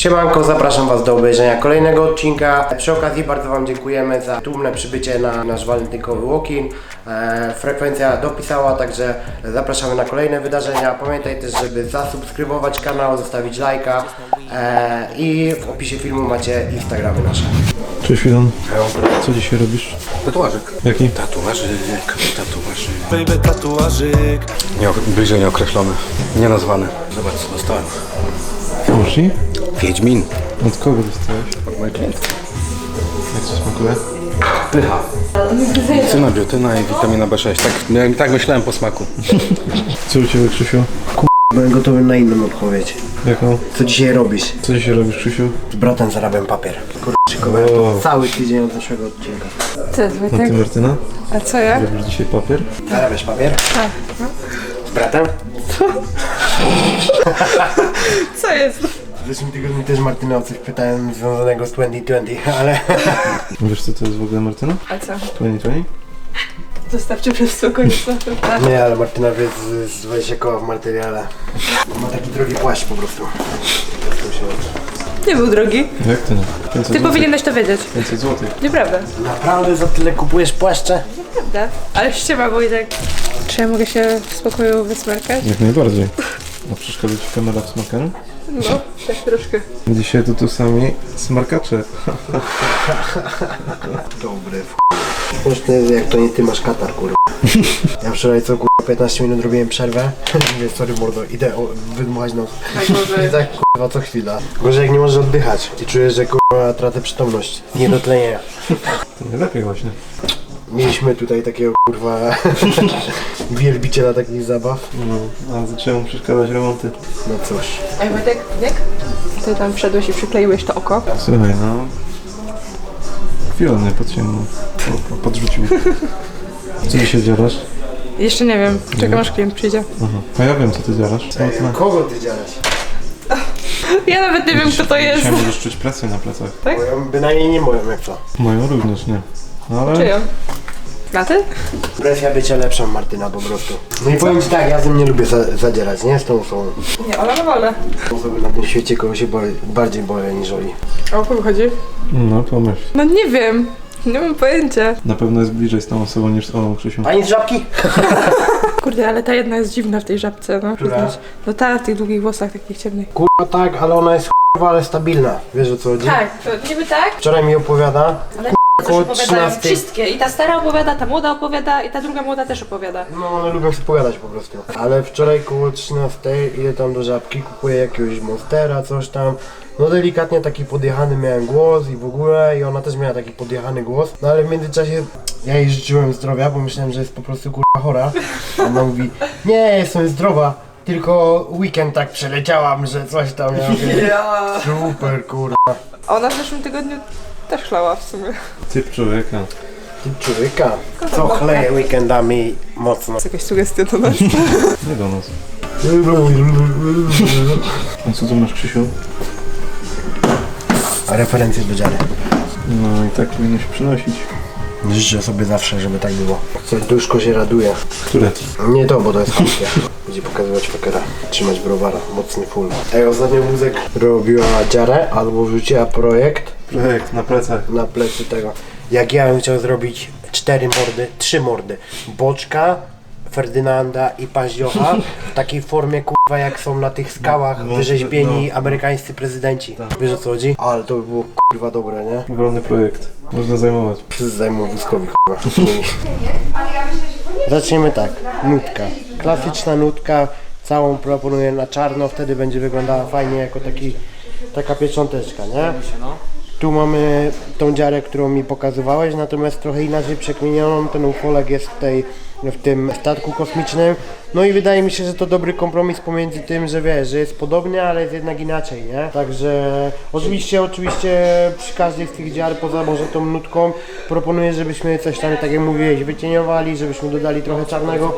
Siemanko, zapraszam Was do obejrzenia kolejnego odcinka. Przy okazji bardzo Wam dziękujemy za tłumne przybycie na nasz walentynkowy walk-in. E, frekwencja dopisała, także zapraszamy na kolejne wydarzenia. Pamiętaj też, żeby zasubskrybować kanał, zostawić lajka e, i w opisie filmu macie Instagramy nasze. Cześć Filon, co dzisiaj robisz? Tatuażyk. Jaki? Tatuażyk, tatuażyk. Baby tatuażyk Nie, bliżej nieokreślony, nienazwany. Zobacz co dostałem. Musi? Wiedźmin. Od kogo dostałeś? Od mojej klientki. Jak ci smakuje? Pycha. Cyna, biotyna i witamina B6. Tak, ja tak myślałem po smaku. Co u Ciebie Krzysiu? Byłem gotowy na inną odpowiedź. Jaką? Co dzisiaj robisz? Co dzisiaj robisz Krzysiu? Z bratem zarabiam papier. Kurczę, to cały tydzień od zeszłego odcinka. Co jest A Ty Wojtek? Martyna? A co ja? Robisz dzisiaj papier? Zarabiasz papier? Tak. Z bratem? Co jest? W zeszłym tygodniu też Martynę o coś pytałem związanego z 2020, ale... Wiesz co to jest w ogóle Martyna? A co? 2020? Zostawcie przez spokojnie tak? Nie, ale Martyna wie z, z 20 koła w materiale. Ma taki drogi płaszcz po prostu. Nie był drogi. Jak to nie? 500 Ty złotych. powinieneś to wiedzieć. 500 złotych. Nieprawda. Naprawdę za tyle kupujesz płaszcze? Prawda. Ale ściema Wojtek. Czy ja mogę się w spokoju wysmarkać? Jak najbardziej. A przeszkadza Ci kamera w smarkaniu? No, tak troszkę. Dzisiaj to tu sami smarkacze. Dobry w Śmieszne jest jak to nie ty masz katar, kurwa. Ja wczoraj co kurwa 15 minut robiłem przerwę. Mówię, sorry mordo, idę o, wydmuchać nos. I tak kurwa co chwila. Gorzej jak nie możesz oddychać i czujesz, że kurwa tracę przytomność. Nie do tlenia. To najlepiej właśnie. Mieliśmy tutaj takiego kurwa wielbiciela takich zabaw. No, a zaczęły mu przeszkadzać remonty. No cóż. Ej Wojtek, jak? Ty tam wszedłeś i przykleiłeś to oko. Słuchaj, no... Filon mnie podciągnął. O, Podrzucił. Co dzisiaj działasz? Jeszcze nie wiem. Czekam aż klient przyjdzie. Aha. A ja wiem co ty działasz. Smutne. Kogo ty działasz? Ja nawet nie wiem kto to jest. Dzisiaj możesz czuć presję na plecach. Moją, bynajmniej nie moją, jak to. Moją również nie. No ale... Czyją? Na ty? Presja bycia lepszą Martyna po prostu. No i powiem ci tak, ja z tym nie lubię za, zadzierać, nie? Z tą osobą. Nie, ona ma wolę. Osoby na tym świecie, kogo się boję, bardziej boję niż Oli. A o kogo chodzi? No pomyśl. No nie wiem. Nie mam pojęcia. Na pewno jest bliżej z tą osobą niż z Olą Krzysiu. Ani z żabki? Kurde, ale ta jedna jest dziwna w tej żabce, no. Która? Widać. No ta, w tych długich włosach, takich ciemnych. Kurwa tak, ale ona jest kurwa, ale stabilna. Wiesz o co chodzi? Tak, to niby tak, Wczoraj mi opowiada, ale też opowiadają 13. wszystkie. I ta stara opowiada, ta młoda opowiada i ta druga młoda też opowiada. No one lubią sobie pogadać po prostu. Ale wczoraj koło 13 idę tam do żabki, kupuję jakiegoś monstera, coś tam. No delikatnie taki podjechany miałem głos i w ogóle i ona też miała taki podjechany głos. No ale w międzyczasie ja jej życzyłem zdrowia, bo myślałem, że jest po prostu kurwa chora. A ona mówi, nie, jestem zdrowa. Tylko weekend tak przeleciałam, że coś tam ja mówię, Super kurwa. Ona w zeszłym tygodniu też chlała w sumie. Typ człowieka. Człowieka, co chleje weekendami mocno. jest jakaś sugestia do nas. Nie do nas. A co tu masz Krzysiu? Referencje do dziary. No i tak powinno się przynosić. Życzę sobie zawsze, żeby tak było. Serduszko się raduje. Które? Nie to, bo to jest krótkie. Będzie pokazywać fakera. Trzymać browara. Mocny full. Ej, ostatnio Muzek robiła dziarę albo wrzuciła projekt Projekt na plecach. na plecy tego. Jak ja bym chciał zrobić cztery mordy, trzy mordy. Boczka, Ferdynanda i Paździocha w takiej formie kurwa jak są na tych skałach No, wyrzeźbieni no. amerykańscy prezydenci. Wiesz o co chodzi? Ale to by było kurwa dobre, nie? Ogromny projekt. Można zajmować. Wszyscy zajmą wózkowi kurwa. Zaczniemy tak. Nutka. Klasyczna nutka. Całą proponuję na czarno, wtedy będzie wyglądała fajnie jako taki, taka piecząteczka, nie? Tu mamy tą dziarę, którą mi pokazywałeś, natomiast trochę inaczej przekminioną. Ten ufolek jest tutaj w tym statku kosmicznym. No i wydaje mi się, że to dobry kompromis pomiędzy tym, że wiesz, że jest podobnie, ale jest jednak inaczej, nie? Także oczywiście, oczywiście przy każdej z tych dziar, poza może tą nutką, proponuję, żebyśmy coś tam, tak jak mówiłeś, wycieniowali, żebyśmy dodali trochę czarnego.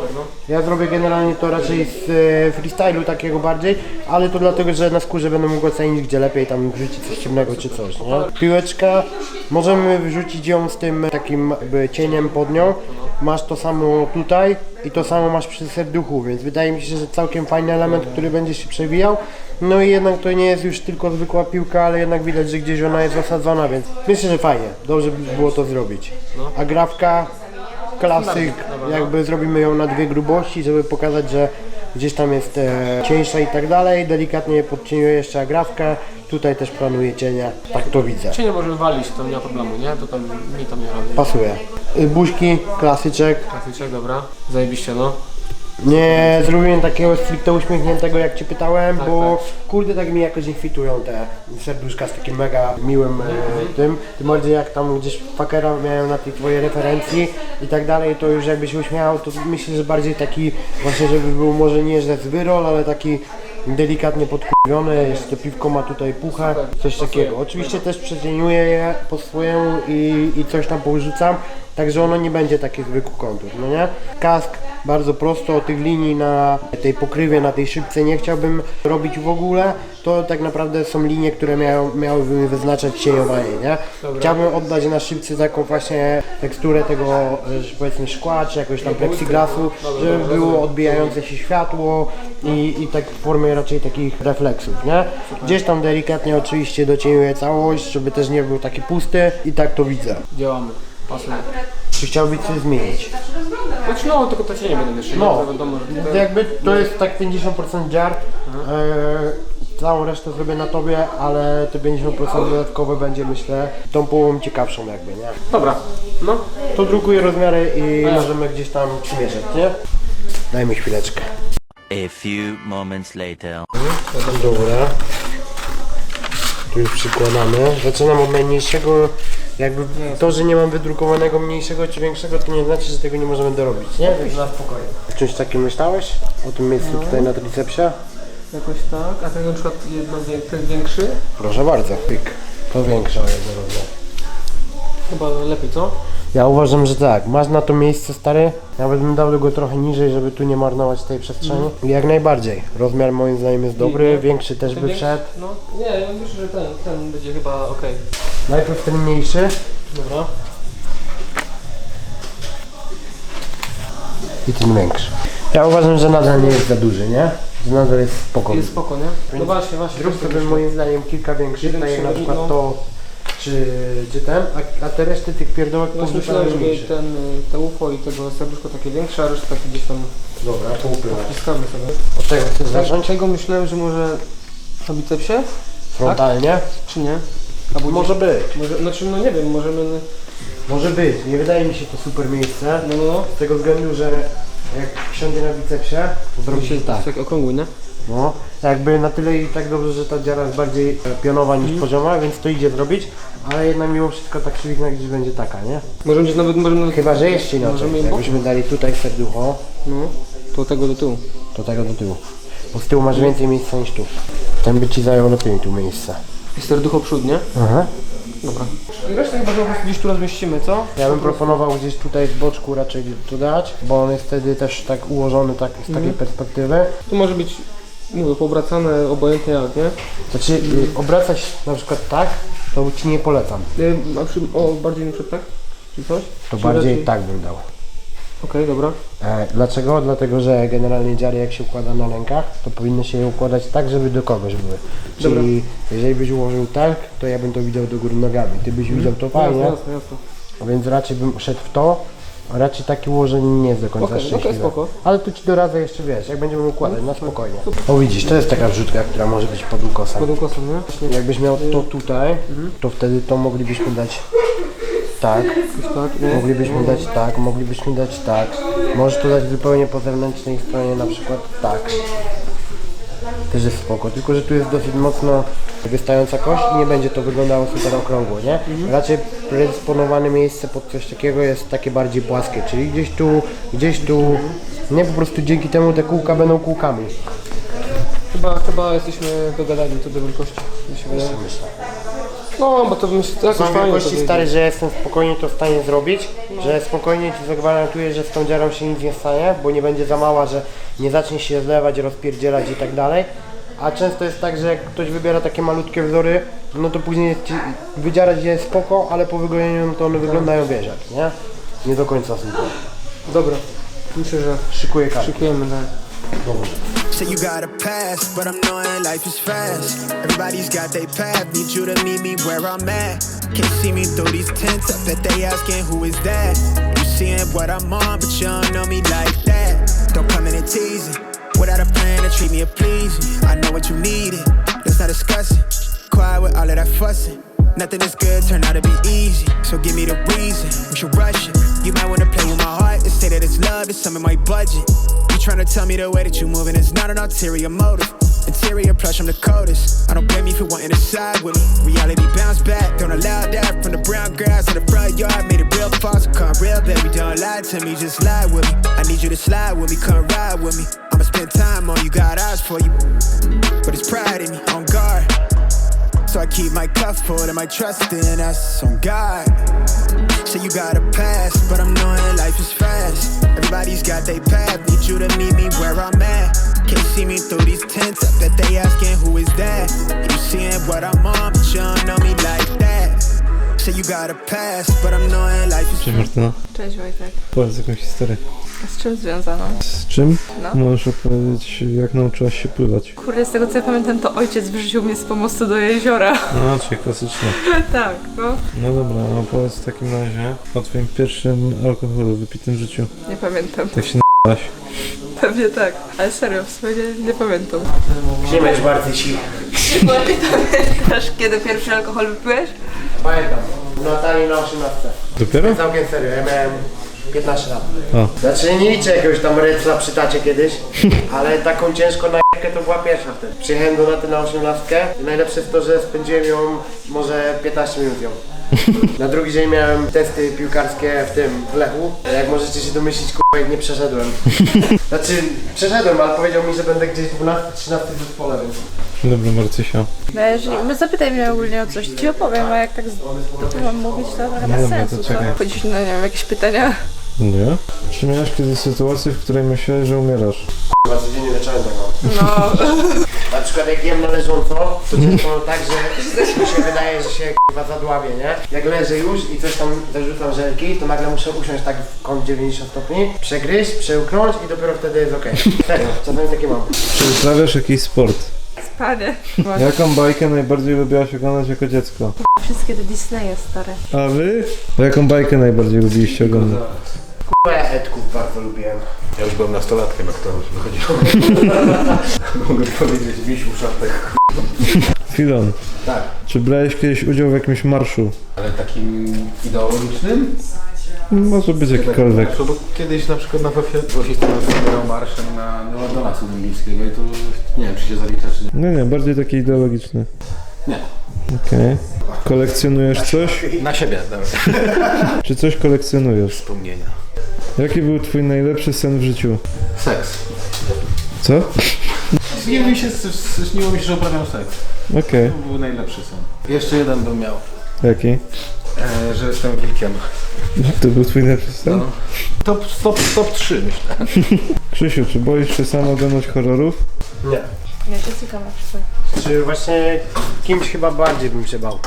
Ja zrobię generalnie to raczej z e, freestylu takiego bardziej, ale to dlatego, że na skórze będę mógł ocenić, gdzie lepiej tam wrzucić coś ciemnego czy coś, nie? Piłeczka, możemy wrzucić ją z tym takim jakby cieniem pod nią. Masz to samo tutaj i to samo masz przy serduchu, więc wydaje mi się, że całkiem fajny element, który będzie się przewijał. No i jednak to nie jest już tylko zwykła piłka, ale jednak widać, że gdzieś ona jest zasadzona, więc myślę, że fajnie. Dobrze by było to zrobić. A grafka, klasyk, jakby zrobimy ją na dwie grubości, żeby pokazać, że gdzieś tam jest e, cieńsza i tak dalej. Delikatnie podcieniuję jeszcze agrafkę. Tutaj też planuję cienia. Tak to widzę. Cienie możemy walić, to nie ma problemu, nie? To tam mi tam nie robi. Pasuje. Y, Buźki, klasyczek. Klasyczek, dobra. Zajebiście, no. Nie zrobiłem takiego stricte uśmiechniętego jak Cię pytałem, Tak, bo kurde tak mi jakoś nie kwitują te serduszka z takim mega miłym e, tym. Tym bardziej jak tam gdzieś fakera miałem na tej twojej referencji i tak dalej, to już jakby się uśmiechał, to myślę, że bardziej taki właśnie, żeby był może nie że zwyrol, ale taki delikatnie podkurwiony, jeszcze to piwko ma tutaj puchę, coś takiego. Oczywiście też przecieniuję je po swojemu i, i coś tam porzucam, także ono nie będzie taki zwykły kontur, no nie? Kask bardzo prosto, tych linii na tej pokrywie, na tej szybce nie chciałbym robić w ogóle, to tak naprawdę są linie, które miały, miałyby mi wyznaczać cieniowanie, nie? Chciałbym oddać na szybce taką właśnie teksturę tego, e, że powiedzmy szkła, czy jakoś tam plexiglasu, żeby było odbijające się światło i, i tak w formie raczej takich refleksów, nie? Gdzieś tam delikatnie oczywiście docieniuję całość, żeby też nie był taki pusty i tak to widzę. Działamy. Pasuje. Czy chciałbyś coś zmienić? Choć no, tylko to cienie będą jeszcze, No. nie? To wiadomo, że To jakby to jest tak 50% dziar, e, całą resztę zrobię na tobie, ale te 50% dodatkowe będzie myślę tą połową ciekawszą jakby, nie? Dobra, no. To drukuję rozmiary i możemy gdzieś tam przymierzać, nie? Dajmy chwileczkę. A few moments later. Dobra. Tu już przykładamy. Zaczynam od najmniejszego. Jakby to, że nie mam wydrukowanego mniejszego czy większego, to nie znaczy, że tego nie możemy dorobić, nie? Więc na spokojnie. O czymś takim myślałeś? O tym miejscu tutaj na tricepsie? Jakoś tak. A ten na przykład jedno, wie- ten większy? Proszę bardzo. Pyk. To większa jest rozmiar. Chyba lepiej, co? Ja uważam, że tak. Masz na to miejsce stary. Nawet bym dał go trochę niżej, żeby tu nie marnować tej przestrzeni. Jak najbardziej. Rozmiar moim zdaniem jest dobry, większy też by wszedł. No, nie, ja myślę, że ten, ten będzie chyba okej. Najpierw ten mniejszy. Dobra. i ten większy. Ja uważam, że nadal nie jest za duży, nie? Że nadal jest spokojny. Jest spoko, nie? No właśnie, właśnie. Zrób też tak sobie myślę. moim zdaniem kilka większych, tak jak na przykład no. to czy, czy ten, a, a te reszty tych pierdołek powrzucamy myślałem, żeby mniejsze. ten, y, te UFO i tego serduszko takie większe, a resztę takie gdzieś tam Dobra, to upływać. wciskamy sobie. Od tego chcesz zacząć? Czego myślałem, że może na bicepsie, Frontalnie? czy nie? Albo Może gdzieś- być, Może, znaczy no nie wiem, możemy... może być. Nie wydaje mi się to super miejsce. No, no, no. Z tego względu, że jak siądzie na bicepsie, to zrobi się tak. Tak okrągły, nie? No, jakby na tyle i tak dobrze, że ta dziara jest bardziej e, pionowa niż pozioma, więc to idzie zrobić, ale jednak mimo wszystko ta krzywizna gdzieś będzie taka, nie? Możemy gdzieś nawet, możemy nawet... Chyba, że jeszcze inaczej. Jakbyśmy dali tutaj serducho, No, to tego do tyłu. to tego do tyłu. Bo z tyłu masz więcej miejsca niż tu. Ten by ci zajął lepiej tu miejsce. I serducho przód, nie? Aha. Dobra. I resztę chyba po prostu gdzieś tu rozmieścimy, co? Ja bym proponował gdzieś tutaj z boczku raczej to dać, bo on jest wtedy też tak ułożony tak, z takiej perspektywy. Tu może być, mówię, poobracane obojętnie jak, nie? Znaczy y, obracać na przykład tak, to ci nie polecam. Y, A przy, o, bardziej na przykład tak? Czy coś? To Czy bardziej raczej- tak bym dał. Okej, dobra. E, dlaczego? Dlatego, że generalnie dziary jak się układa na rękach, to powinny się je układać tak, żeby do kogoś były. Czyli jeżeli byś ułożył tak, to ja bym to widział do góry nogami. Ty byś widział to fajnie, Jasne, jasne, jasne. więc raczej bym szedł w to, raczej takie ułożenie nie jest do końca Okej, okej, szczęśliwe. spoko. Ale tu ci doradzę jeszcze, wiesz, jak będziemy układać, na spokojnie. O widzisz, to jest taka wrzutka, która może być pod ukosem. Pod ukosem, nie? Właśnie Jakbyś miał to tutaj, to wtedy to moglibyśmy dać tak, jakoś tak, nie? moglibyśmy dać tak, moglibyśmy dać tak. Możesz to dać zupełnie po zewnętrznej stronie, na przykład tak. Też jest spoko, tylko że tu jest dosyć mocno wystająca kość i nie będzie to wyglądało super okrągło, nie? Raczej predysponowane miejsce pod coś takiego jest takie bardziej płaskie, czyli gdzieś tu, gdzieś tu, nie po prostu dzięki temu te kółka będą kółkami. Chyba, chyba jesteśmy dogadani co do wielkości, mi się wydaje. No, bo to myślę, to jakoś Są fajnie to wielkości wyjdzie. stary, że jestem spokojnie to w stanie zrobić, że spokojnie Ci zagwarantuję, że z tą dziarą się nic nie stanie, bo nie będzie za mała, że nie zacznie się zlewać, rozpierdzielać i tak dalej. A często jest tak, że jak ktoś wybiera takie malutkie wzory, no to później ci, wydzierać je spoko, ale po wygojeniu no to one wyglądają wiesz jak, nie? Nie do końca super. Dobra, myślę, że Szykuję kartę. szykujemy, tak. Dobrze. Say you got a pass, but I'm knowing life is fast. Everybody's got their path, need you to meet me where I'm at. Can't see me through these tents, I bet they asking who is that. You seeing what I'm on, but you don't know me like that. Don't come in and tease it. Without a plan to treat me or please. I know what you needed, let's not discuss it. Quiet with all of that fussing. Nothing is good turn out to be easy. So give me the reason. We should rush it. You might wanna play with my heart and say that it's love, it's some of my budget. You tryna tell me the way that you moving is not an ulterior motive. Interior plush, I'm the coldest. I don't blame you for wanting to side with me. Reality bounce back, don't allow that. From the brown grass to the front yard, made it real false. Come real, baby, don't lie to me, just lie with me. I need you to slide with me, come ride with me. I'ma spend time on you, got eyes for you. But it's pride in me, on guard. So I keep my cup full and my trust in us on God. Say you got a past, but I'm knowing life is fast. Everybody's got their path, need you to meet me where I'm at. Can't see me through these tents, I bet they asking who is that. You seeing what I'm on, but you don't know me like that. Say you got a past, but I'm knowing life is Cześć Martyna. Cześć Wojtek. Powiedz jakąś historię. A z czym związano? Z czym? No. Możesz opowiedzieć, jak nauczyłaś się pływać. Kurde, z tego co ja pamiętam, to ojciec wrzucił mnie z pomostu do jeziora. No, czyli klasycznie. tak, no. No dobra, no powiedz w takim razie o twoim pierwszym alkoholu wypitym w życiu. Nie pamiętam. Tak się n***aś. Pewnie tak. Ale serio, w sumie nie, nie pamiętam. Nie będziesz bardziej ci. Pamiętasz, kiedy pierwszy alkohol wypiłeś? Pamiętam. W Natalii na 18. Dopiero? Całkiem serio, ja miałem 15 lat. O. Znaczy nie liczę jakiegoś tam recla przy tacie kiedyś, ale taką ciężko na to była pierwsza wtedy. Przyjechałem do Naty na 18 i najlepsze jest to, że spędziłem ją może 15 minut ją. Na drugi dzień miałem testy piłkarskie w tym, w Lechu. Jak możecie się domyślić, k***a, nie przeszedłem. Znaczy, przeszedłem, ale powiedział mi, że będę gdzieś 12-13 w zespole, więc... Dobra Marcysia. No jeżeli, no zapytaj mnie ogólnie o coś, ci opowiem, a jak tak z dupy mam mówić, to trochę No bez dobra, sensu, to co? czekaj. Chodzisz na, nie wiem, jakieś pytania? Nie? Czy miałeś kiedyś sytuację, w której myślałeś, że umierasz? Chyba codziennie zacząłem tak mam. No, Na przykład jak jem na leżąco, to często tak, że mi się wydaje, że się k***a zadławię, nie? Jak leżę już i coś tam zarzucam żelki, to nagle muszę usiąść tak w kąt 90 stopni, przegryźć, przełknąć i dopiero wtedy jest okej. Serio, czasami takie mam. Czy uprawiasz jakiś sport? panie. Jaką bajkę najbardziej lubiłaś oglądać jako dziecko? Wszystkie te Disneye stare. A wy? Jaką bajkę najbardziej lubiliście oglądać? K***a ja Edków bardzo lubiłem. Ja już byłem nastolatkiem, jak to wychodziło. Mogę powiedzieć, misiu szaftek. Filon. Tak. Czy brałeś kiedyś udział w jakimś marszu? Ale takim ideologicznym? Może być jakikolwiek. No bo kiedyś na przykład na WF gości stanął marszem na do Lasu Dębickiego i to nie wiem, czy się zalicza, czy nie. No nie, bardziej taki ideologiczny. Nie. Okej. Kolekcjonujesz coś? Na siebie, dobra. Czy coś kolekcjonujesz? Wspomnienia. Jaki był twój najlepszy sen w życiu? Seks. Co? Śniło mi się, śniło mi się, że uprawiam seks. Okej. To był najlepszy sen. Jeszcze jeden bym miał, Jaki? e, że jestem wilkiem. To był twój najlepszy sen? No. Top, top, top 3 myślę. Krzysiu, czy boisz się sam oglądać horrorów? Nie. Ja się cykam na przykład. Czy właśnie kimś chyba bardziej bym się bał.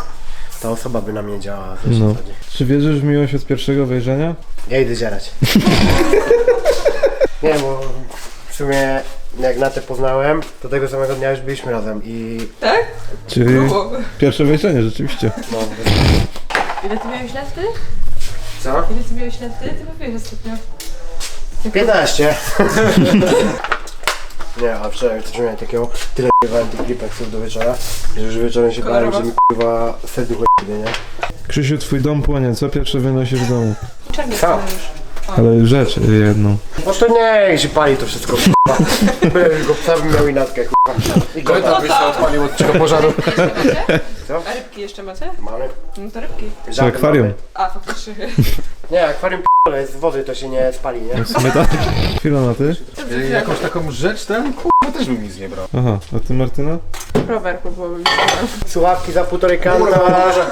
Ta osoba by na mnie działała. Wiesz, No. no. Czy wierzysz w miłość od pierwszego wejrzenia? Ja idę zierać. nie, bo w sumie jak Natę poznałem, to tego samego dnia już byliśmy razem i Czyli No. pierwsze wejrzenie, rzeczywiście. no, Ile ty miałeś lat ty? co? Ile ty miałeś lat ty? Ty mówiłeś ostatnio. 15. Nie, a wczoraj też miałem takiego, tyle jebałem tych klipeksów do wieczora, że już wieczorem się bałem, że mi kurwa serducho jebie, nie? Krzysiu, twój dom płonie, co pierwsze wynosisz w domu? Czarny Co? Ale rzecz jedną. Po prostu nie, jak się pali to wszystko, kurwa. Byle tylko psa bym miał i natkę, kurwa. I kota. byś się odpalił od czego pożaru. A rybki jeszcze macie? Mamy. No to rybki. Czy akwarium? A, faktycznie. Nie, akwarium p***le, jest z wody, to się nie spali, nie? W sumie tak. Chwila na ty? Jakąś taką rzecz ten, kurwa, też bym nic nie brał. Aha, a ty Martyna? Rower próbowałem. Słuchawki za półtorej kanta,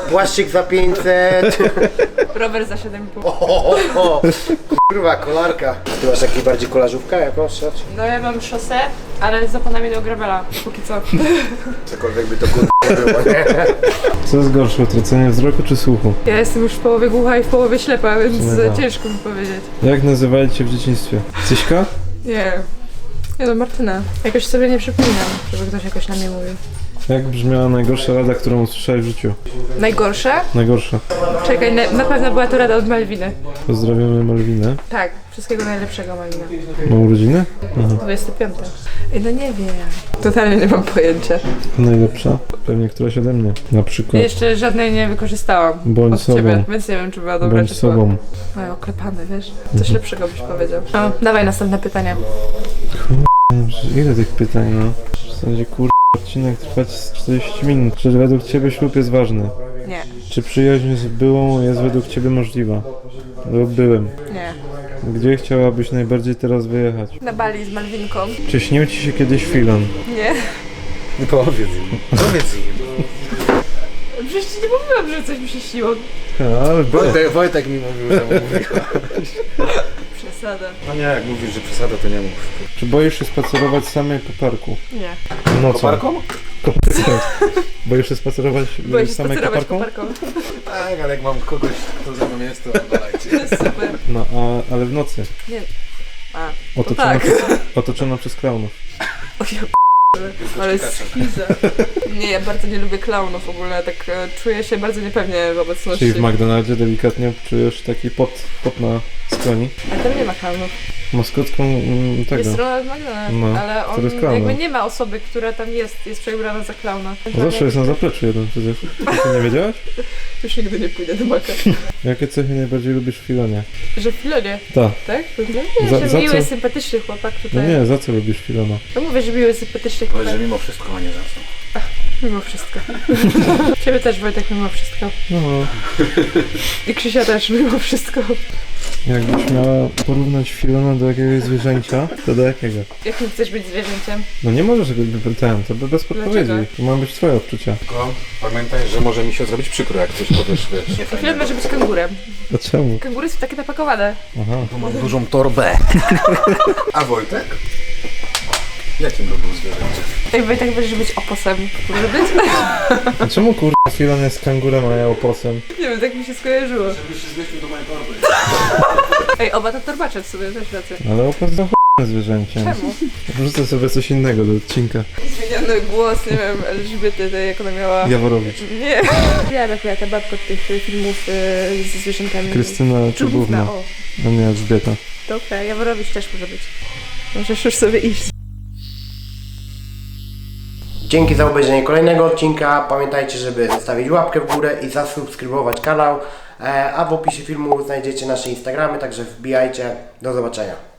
płaszczyk za 500. Rower za 7,5. O, o, o. Kurwa, kolarka. Ty masz jakiś bardziej kolażówka jakąś? czy- No ja mam szosę, ale z oponami do gravela, póki co. Cokolwiek by to kurwa nie było, nie? Co jest gorsze, utracenie wzroku czy słuchu? Ja jestem już w połowie głucha i w połowie ślepa, więc tak. ciężko mi powiedzieć. Jak nazywali cię w dzieciństwie? Cyśka? Nie. Nie no, Martyna. Jakoś sobie nie przypominam, żeby ktoś jakoś na mnie mówił. Jak brzmiała najgorsza rada, którą usłyszałeś w życiu? Najgorsze? Najgorsza. Czekaj, na, na pewno była to rada od Malwiny. Pozdrawiamy Malwinę. Tak, wszystkiego najlepszego Malwina. Ma urodziny? Aha. 25. Ej, no nie wiem. Totalnie nie mam pojęcia. Najlepsza? Pewnie któraś ode mnie. Na przykład. Jeszcze żadnej nie wykorzystałam Bądź od sobą. ciebie, więc nie wiem, czy była dobra, Bądź czy zła. sobą. Oj, oklepany, wiesz? Coś lepszego byś powiedział. No, dawaj następne pytanie. No, Ile tych pytań, no? W zasadzie kur... odcinek trwać z 40 minut. Czy według ciebie ślub jest ważny? Nie, Czy przyjaźń z byłą jest według ciebie możliwa? Lub byłem. nie. Gdzie chciałabyś najbardziej teraz wyjechać? Na Bali z Malwinką. Czy śnił ci się kiedyś filan? Nie. Powiedz im. Powiedz im. Przecież ci nie mówiłam, że coś mi się śniło. Ale Wojtek, Wojtek mi mówił, że mówiła. Przesada. No nie, jak mówisz, że przesada, to nie mów. Czy boisz się spacerować samej po parku? Nie. No co? Koparką? Boisz się spacerować Boję się samej spacerować koparką? koparką. Tak, ale jak mam kogoś, kto ze mną jest, to dodajcie. Super. No, a, ale w nocy. Nie. A, Otoczona, tak. przez, otoczona przez klaunów. o ja p***le. Ale schiza. Nie, ja bardzo nie lubię klaunów w ogóle, tak e, czuję się bardzo niepewnie w obecności. Czyli w McDonaldzie delikatnie czujesz taki pot, pot na skroni. A tam nie ma klaunów. Maskotką mm, tego. Jest Ronald McDonald, No, ale on który jest klaunem. jakby nie ma osoby, która tam jest, jest przebrana za klauna. No zawsze jest na zapleczu jeden przecież. Ty nie wiedziałaś? Już nigdy nie pójdę do Maka. Jakie cechy najbardziej lubisz w Filonie? Że w Filonie, Tak. tak? Nie, Za- że za miły, co? sympatyczny chłopak No tutaj. nie, za co lubisz Filona? No mówię, że miły, sympatyczny Powiedz, chłopak. że mimo wszystko, a nie za co. Mimo wszystko. Ciebie też Wojtek mimo wszystko. No, I Krzysia też mimo wszystko. Jakbyś miała porównać Filona do jakiegoś zwierzęcia, to do jakiego? Jakim chcesz być zwierzęciem? No nie możesz jakby ten, to by bez podpowiedzi. Dlaczego? To mają być twoje odczucia. Tylko pamiętaj, że może mi się zrobić przykro, jak coś powiesz, wiesz, nie fajnego. może być kangurem. A czemu? Kangury są takie napakowane. Aha. Bo mam dużą torbę. A Wojtek? Jakim by był zwierzęciem? Ej, Wojtek będziesz być oposem. Może być? A czemu kurwa Filon jest kangurem, a ja oposem? Nie wiem, tak mi się skojarzyło. Żebyś się zmieścił do mojej torby. Ej, oba to torbacze w sobie, też rację. Ale opos za ch**ne zwierzęciem. Czemu? Wrzucę sobie coś innego do odcinka. Zmieniony głos, nie wiem, Elżbiety, tej jak ona miała... Jaworowicz. Nie. Ja akurat ta babka od tych filmów y, ze zwierzętami. Krystyna Czubówna. o. A nie, Elżbieta. Dobra, Jaworowicz też może być. Możesz już sobie iść. Dzięki za obejrzenie kolejnego odcinka. Pamiętajcie, żeby zostawić łapkę w górę i zasubskrybować kanał. E, A w opisie filmu znajdziecie nasze Instagramy, także wbijajcie. Do zobaczenia.